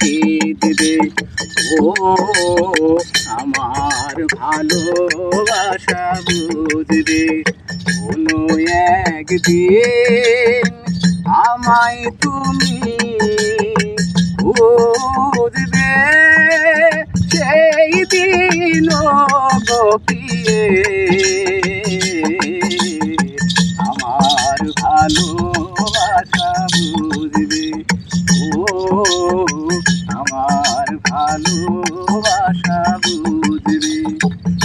বিদরে ও আমার ভালোবাসা বুঝবে কোনো একদিন আমায় তুমি বুঝবে সেই দিন গোপিয়ে ভালোবাসা বুঝবে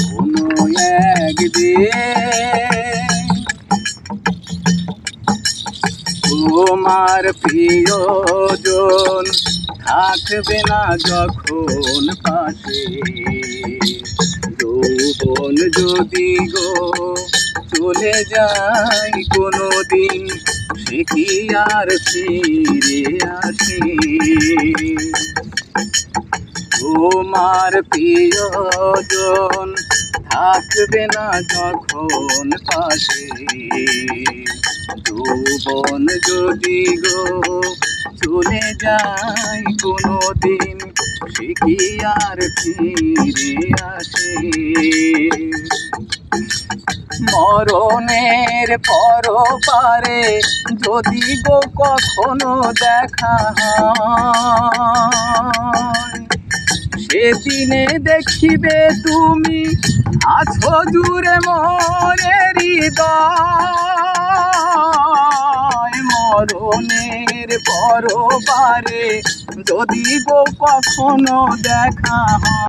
কোনো একদিন তোমার প্রিয়জন থাকবে না যখন পাশে। যৌবন যদি গো চলে যায় কোনো দিন সে কি আর ফিরে আসে? তোমার প্রিয়জন থাকবে না যখন পাশে। যৌবন যদি গো চলে যায় কোনো দিন কি আর ফিরে আসে? মরণের পর পারে যদি গো কখনো দেখা হয় সেদিনে দেখিবে তুমি আছো দূরে হৃদয়। মরণের পরবারে যদি গো কখনো দেখা